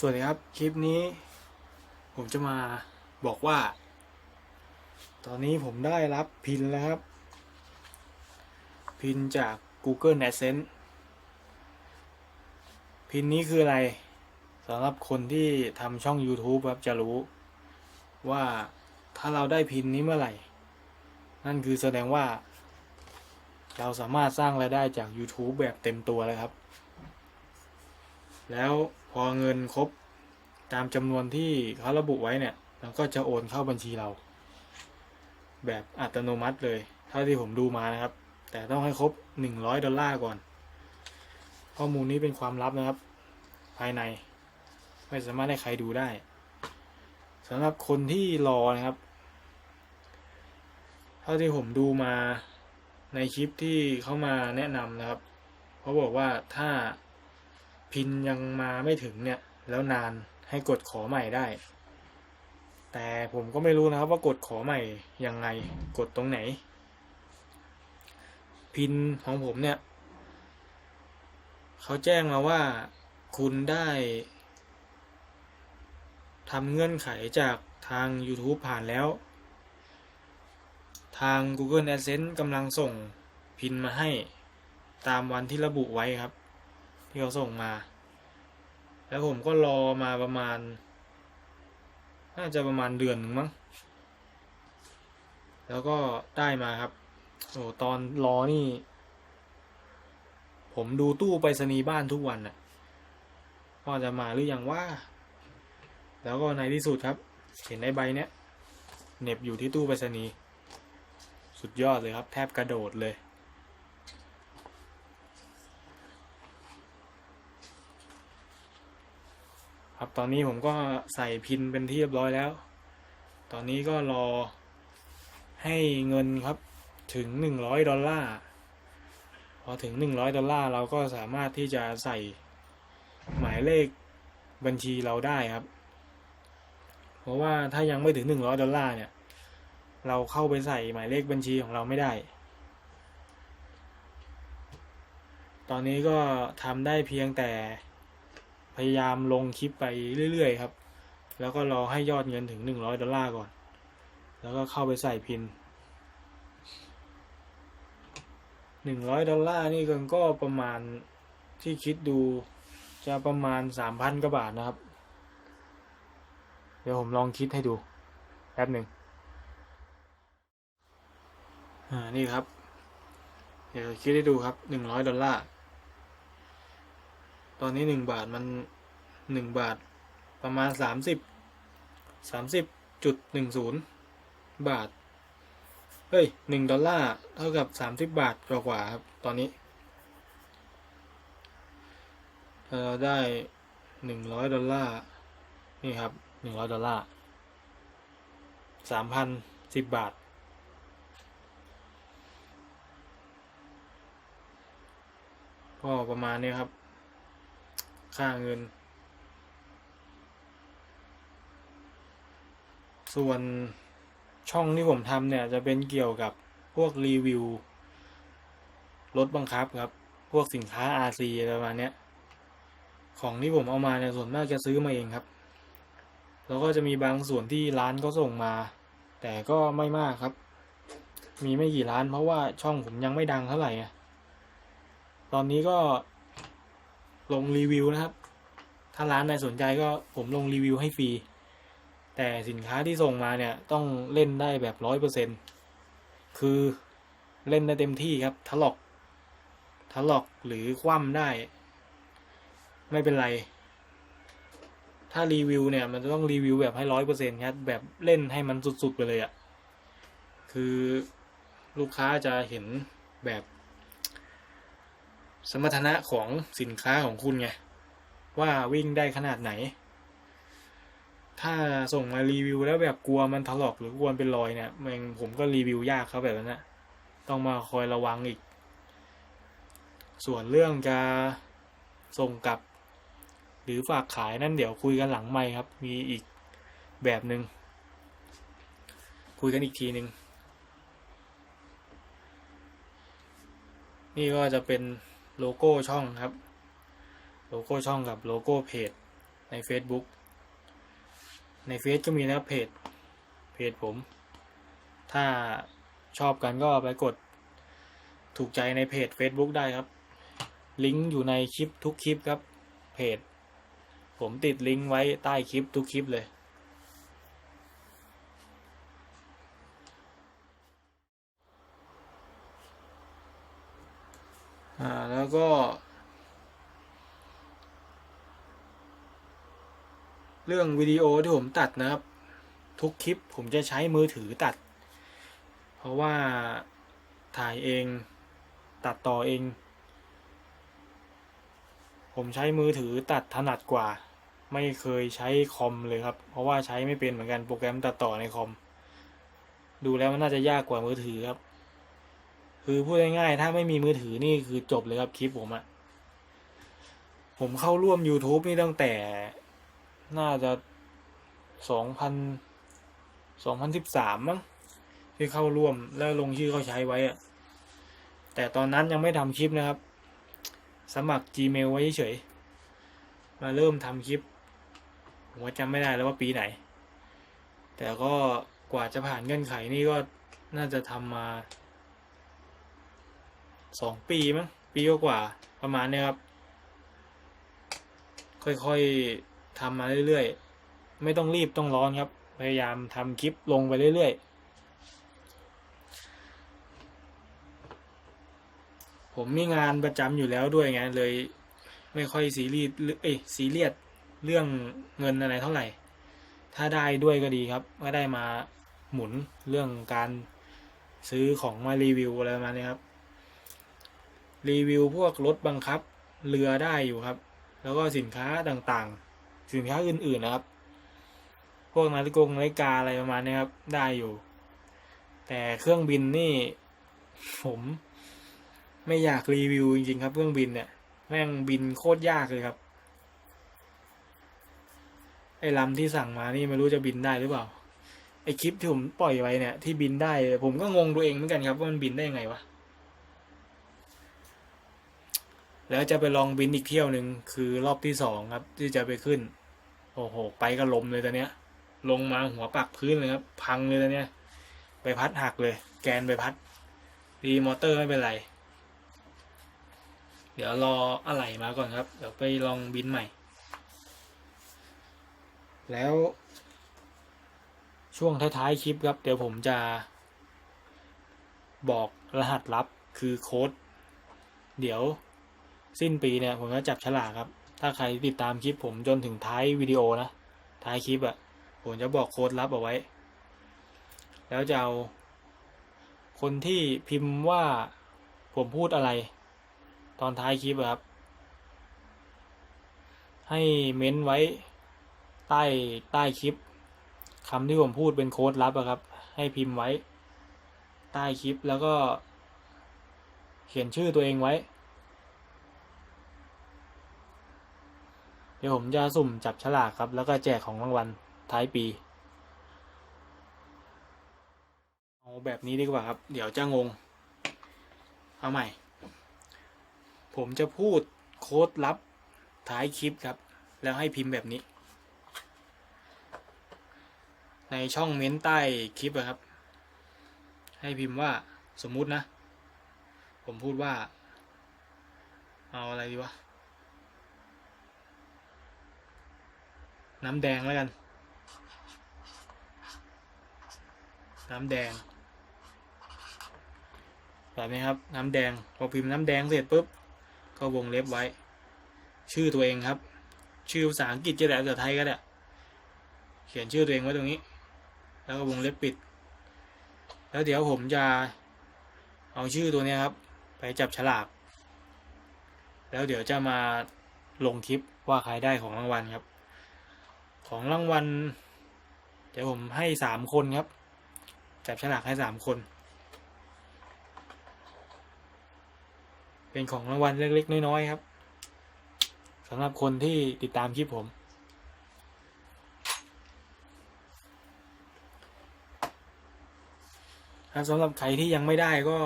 สวัสดีครับ คลิปนี้ ผมจะมาบอกว่า ตอนนี้ผมได้รับพินแล้วครับ พินจาก Google Adsense พินนี้คืออะไรสำหรับคนที่ทำช่อง YouTube ครับจะรู้ ว่าถ้าเราได้พินนี้เมื่อไหร่ นั่นคือแสดงว่า เราสามารถสร้างรายได้จาก YouTube แบบเต็มตัวแล้วครับ แล้ว พอเงินครบตามจำนวนที่เขาระบุไว้เนี่ยมันก็จะโอนเข้าบัญชีเรา แบบอัตโนมัติเลย เท่าที่ผมดูมานะครับ แต่ต้องให้ครบ 100 ดอลลาร์ก่อน ข้อมูลนี้เป็นความลับนะครับ ภายใน ไม่สามารถให้ใครดูได้สำหรับคนที่รอนะครับ เท่าที่ผมดูมาในคลิปที่เขามาแนะนำนะครับเขาบอกว่าถ้า พินยังมาไม่ถึงเนี่ย แล้วนานให้กดขอใหม่ได้ แต่ผมก็ไม่รู้นะครับว่ากดขอใหม่ยังไงกดตรงไหน พินของผมเนี่ยเขาแจ้งมาว่าคุณได้ทำเงื่อนไขจากทาง YouTube ผ่านแล้ว ทาง Google Adsense กำลังส่งพินมาให้ตามวันที่ระบุไว้ครับ ที่เขาส่งมา แล้วผมก็รอมาประมาณ น่าจะประมาณเดือนหนึ่งมั้ง แล้วก็ได้มาครับ โอ้ตอนรอนี่ ผมดูตู้ไปรษณีย์บ้านทุกวันน่ะว่าจะมาหรืออยังว่า แล้วก็ในที่สุดครับ เห็นในใบเนี้ยเหน็บอยู่ที่ตู้ไปรษณีย์สุดยอดเลยครับ แทบกระโดดเลย ครับตอนนี้ผมก็ใส่พินเป็นที่เรียบร้อยแล้ว ตอนนี้ก็รอให้เงินครับถึงหนึ่งร้อยดอลลาร์ พอถึงหนึ่งร้อยดอลลาร์เราก็สามารถที่จะใส่หมายเลขบัญชีเราได้ครับ เพราะว่าถ้ายังไม่ถึงหนึ่งร้อยดอลลาร์เนี่ย เราเข้าไปใส่หมายเลขบัญชีของเราไม่ได้ ตอนนี้ก็ทำได้เพียงแต่ พยายามลงคลิปไปเรื่อยๆครับ แล้วก็รอให้ยอดเงินถึงหนึ่งร้อยดอลลาร์ก่อน แล้วก็เข้าไปใส่พินหนึ่งร้อยดอลลาร์นี่ก็ประมาณที่คิดดูจะประมาณสามพันกว่าบาทนะครับ เดี๋ยวผมลองคิดให้ดูแป๊บหนึ่งอ่า นี่ครับ เดี๋ยวคิดให้ดูครับหนึ่งร้อยดอลลาร์ ตอนนี้หนึ่งบาทมันหนึ่งบาทประมาณสามสิบสามสิบจุดหนึ่งศูนย์บาท เฮ้ยหนึ่งดอลลาร์เท่ากับสามสิบบาทกว่าครับ ตอนนี้ถ้าเราได้หนึ่งร้อยดอลลาร์นี่ครับหนึ่งร้อยดอลลาร์สามพันสิบบาท ก็ประมาณนี้ครับ ค่าเงิน ส่วนช่องที่ผมทำเนี่ยจะเป็นเกี่ยวกับพวกรีวิวรถบังคับครับ พวกสินค้า RC อะไรประมาณเนี้ย ของที่ผมเอามาเนี่ยส่วนมากจะซื้อมาเองครับ แล้วก็จะมีบางส่วนที่ร้านก็ส่งมา แต่ก็ไม่มากครับ มีไม่กี่ร้านเพราะว่าช่องผมยังไม่ดังเท่าไหร่ตอนนี้ก็ ลงรีวิวนะครับ ถ้าร้านไหนสนใจก็ผมลงรีวิวให้ฟรี แต่สินค้าที่ส่งมาเนี่ยต้องเล่นได้แบบร้อยเปอร์เซ็นคือเล่นได้เต็มที่ครับทะลอกทะลอกหรือคว่ำได้ ไม่เป็นไร ถ้ารีวิวเนี่ย มันจะต้องรีวิวแบบให้ร้อยเปอร์เซ็นครับแบบเล่นให้มันสุดๆไปเลยอะ่ะคือลูกค้าจะเห็นแบบ สมรรถนะของสินค้าของคุณไง ว่าวิ่งได้ขนาดไหน ถ้าส่งมารีวิวแล้วแบบกลัวมันถลอกหรือกลัวเป็นรอยเนี่ยมันผมก็รีวิวยากเขาแบบนั้นนะต้องมาคอยระวังอีก ส่วนเรื่องจะส่งกลับ หรือฝากขายนั่นเดี๋ยวคุยกันหลังไม่ครับ มีอีกแบบหนึง่งคุยกันอีกทีหนึ่งนี่ก็จะเป็น โลโก้ช่องครับ โลโก้ช่องกับโลโก้เพจใน Facebook ในเฟซก็มีนะครับเพจ เพจผม ถ้าชอบกันก็ไปกดถูกใจในเพจ Facebook ได้ครับ ลิงก์อยู่ในคลิปทุกคลิปครับ เพจ ผมติดลิงก์ไว้ใต้คลิปทุกคลิปเลย อ่า แล้วก็ เรื่องวิดีโอที่ผมตัดนะครับ ทุกคลิปผมจะใช้มือถือตัด เพราะว่าถ่ายเองตัดต่อเอง ผมใช้มือถือตัดถนัดกว่า ไม่เคยใช้คอมเลยครับ เพราะว่าใช้ไม่เป็นเหมือนกันโปรแกรมตัดต่อในคอม ดูแล้วมันน่าจะยากกว่ามือถือครับ คือพูดง่ายๆ ถ้าไม่มีมือถือนี่คือจบเลยครับคลิปผมอะผมเข้าร่วม YouTube นี่ตั้งแต่ น่าจะสองพันสองพันสิบสามมั้งที่เข้าร่วมแล้วลงชื่อเขาใช้ไว้อะแต่ตอนนั้นยังไม่ทำคลิปนะครับ สมัคร Gmail ไว้เฉยมาเริ่มทำคลิป ผมจำไม่ได้แล้วว่าปีไหน แต่ก็กว่าจะผ่านเงื่อนไขนี่ก็น่าจะทำมา สองปีมั้งปีกว่าประมาณเนี้ยครับ ค่อยๆทำมาเรื่อยๆ ไม่ต้องรีบต้องร้อนครับ พยายามทำคลิปลงไปเรื่อยๆ ผมมีงานประจำอยู่แล้วด้วยไงเลย ไม่ค่อยซีรีส์เอ้ยซีเรียสเรื่องเงินอะไรเท่าไหร่ ถ้าได้ด้วยก็ดีครับ ก็ได้มาหมุนเรื่องการซื้อของมารีวิวอะไรประมาณนี้ครับ รีวิวพวกรถบังคับเรือได้อยู่ครับ แล้วก็สินค้าต่างๆ สินค้าอื่นๆนะครับ พวกนาฬิกานาฬิกาอะไรประมาณนี้ครับ ได้อยู่ แต่เครื่องบินนี่ ผมไม่อยากรีวิวจริงๆครับ เครื่องบินเนี่ยแม่งบินโคตรยากเลยครับ ไอ้ลำที่สั่งมานี่ไม่รู้จะบินได้หรือเปล่าไอ้คลิปที่ผมปล่อยไว้เนี่ยที่บินได้ ผมก็งงตัวเองเหมือนกันครับว่ามันบินได้ยังไงวะ แล้วจะไปลองบินอีกเที่ยวหนึ่งคือรอบที่สองครับ ที่จะไปขึ้น โอ้โห ไปก็ลมเลยตอนเนี้ย ลงมาหัวปักพื้นเลยครับ พังเลยตอนเนี้ยไปพัดหักเลย แกนไปพัดดีมอเตอร์ไม่เป็นไร เดี๋ยวรออะไหล่มาก่อนครับ เดี๋ยวไปลองบินใหม่ แล้วช่วงท้ายๆคลิปครับ เดี๋ยวผมจะ บอกรหัสลับคือโค้ด เดี๋ยว สิ้นปีเนี่ยผมจะจับฉลากครับ ถ้าใครติดตามคลิปผมจนถึงท้ายวิดีโอนะ ท้ายคลิปอะ่ะ ผมจะบอกโค้ดลับเอาไว้ แล้วจะเอาคนที่พิมพ์ว่าผมพูดอะไร ตอนท้ายคลิปครับ ให้เม้นไว้ใต้ใต้คลิปคำที่ผมพูดเป็นโค้ดลับอะครับ ให้พิมพ์ไว้ ใต้คลิปแล้วก็ เขียนชื่อตัวเองไว้ เดี๋ยวผมจะสุ่มจับฉลากครับ แล้วก็แจกของรางวัลท้ายปี เอาแบบนี้ดีกว่าครับ เดี๋ยวจะงง เอาใหม่ ผมจะพูดโค้ดลับท้ายคลิปครับ แล้วให้พิมพ์แบบนี้ ในช่องเม้นใต้คลิปอะครับ ให้พิมพ์ว่าสมมุตินะ ผมพูดว่า เอาอะไรดีวะ น้ำแดงแล้วกัน น้ำแดง แบบนี้ครับ น้ำแดง พอพิมพ์น้ำแดงเสร็จปุ๊บ ก็วงเล็บไว้ ชื่อตัวเองครับ ชื่อภาษาอังกฤษจะได้ภาษาไทยก็ได้ เขียนชื่อตัวเองไว้ตรงนี้ แล้วก็วงเล็บปิด แล้วเดี๋ยวผมจะเอาชื่อตัวนี้ครับ ไปจับฉลาก แล้วเดี๋ยวจะมาลงคลิปว่าใครได้ของรางวัลครับ ของรางวัลเดี๋ยวผมให้สามคนครับ จับฉลากให้สามคน เป็นของรางวัลเล็กๆน้อยๆครับสำหรับคนที่ติดตามคลิปผม ครับสำหรับใครที่ยังไม่ได้ก็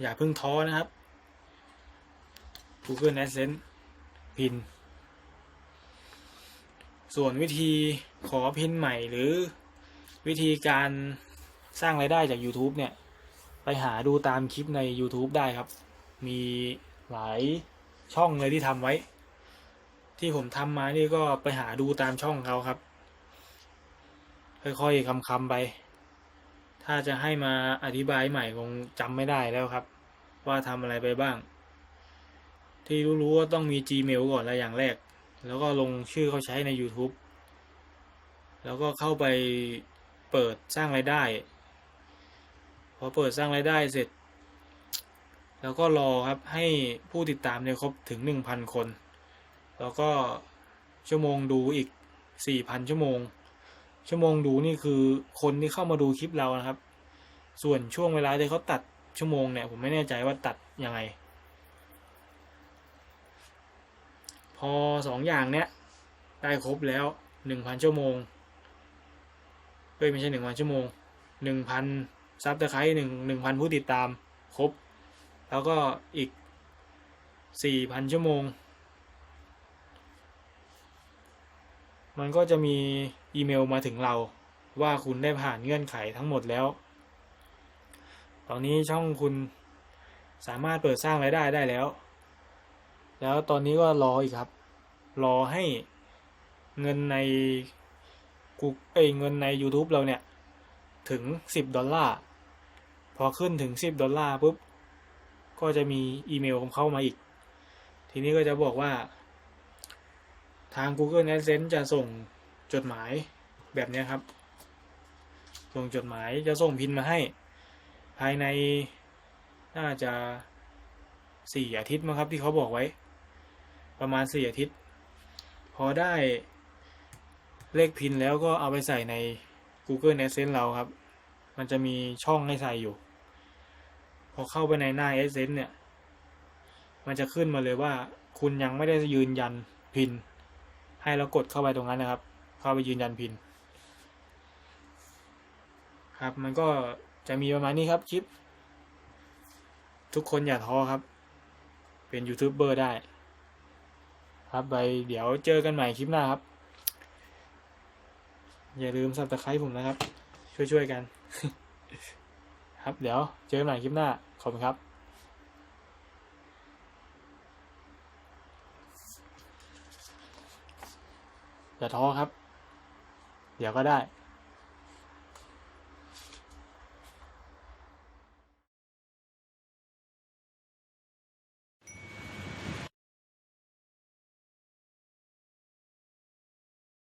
อย่าเพิ่งท้อนะครับ Google Adsense พิน ส่วนวิธีขอพินใหม่หรือวิธีการสร้างรายได้จาก YouTube เนี่ย ไปหาดูตามคลิปใน YouTube ได้ครับ มีหลายช่องเลยที่ทำไว้ ที่ผมทำมานี่ก็ไปหาดูตามช่องเขาครับ ค่อยๆคำๆไป ถ้าจะให้มาอธิบายใหม่คงจำไม่ได้แล้วครับ ว่าทำอะไรไปบ้าง ที่รู้ๆว่าต้องมี Gmail ก่อนแล้วอย่างแรก แล้วก็ลงชื่อเขาใช้ใน YouTube แล้วก็เข้าไปเปิดสร้างรายได้ พอเปิดสร้างรายได้เสร็จ แล้วก็รอครับให้ผู้ติดตามเนี่ยครบถึง 1,000 คน แล้วก็ชั่วโมงดูอีก 4,000 ชั่วโมง ชั่วโมงดูนี่คือคนที่เข้ามาดูคลิปเรานะครับ ส่วนช่วงเวลาที่เขาตัดชั่วโมงเนี่ยผมไม่แน่ใจว่าตัดยังไง พอสองอย่างเนี้ยได้ครบแล้วหนึ่งพันชั่วโมงเอ้ยไม่ใช่หนึ่งพันชั่วโมงหนึ่งพันซับตะไคร้หนึ่งหนึ่งพันผู้ติดตามครบ แล้วก็อีกสี่พันชั่วโมง มันก็จะมีอีเมลมาถึงเราว่าคุณได้ผ่านเงื่อนไขทั้งหมดแล้ว ตอนนี้ช่องคุณสามารถเปิดสร้างรายได้ได้แล้ว แล้วตอนนี้ก็รออีกครับ รอให้เงินในกูเอ้เงินใน YouTube เราเนี่ย ถึง 10 ดอลลาร์ พอขึ้นถึง 10 ดอลลาร์ปุ๊บ ก็จะมีอีเมลเข้ามาอีก ทีนี้ก็จะบอกว่า ทาง Google AdSense จะส่งจดหมายแบบนี้ครับ ส่งจดหมายจะส่งพินมาให้ ภายในน่าจะสี่อาทิตย์มั้งครับที่เขาบอกไว้ ประมาณสี่อาทิตย์ พอได้เลขพินแล้วก็เอาไปใส่ใน Google Adsense เราครับ มันจะมีช่องให้ใส่อยู่ พอเข้าไปในหน้า Adsense เนี่ย มันจะขึ้นมาเลยว่า คุณยังไม่ได้ยืนยันพิน ให้เรากดเข้าไปตรงนั้นนะครับ เข้าไปยืนยันพิน ครับมันก็จะมีประมาณนี้ครับคลิป ทุกคนอย่าท้อครับ เป็นยูทูบเบอร์ได้ ครับไปเดี๋ยวเจอกันใหม่คลิปหน้าครับ อย่าลืมสับตะไคร้ผมนะครับ ช่วยๆกัน ครับเดี๋ยวเจอกันใหม่คลิปหน้า ขอบคุณครับอย่าท้อครับ เดี๋ยวก็ได้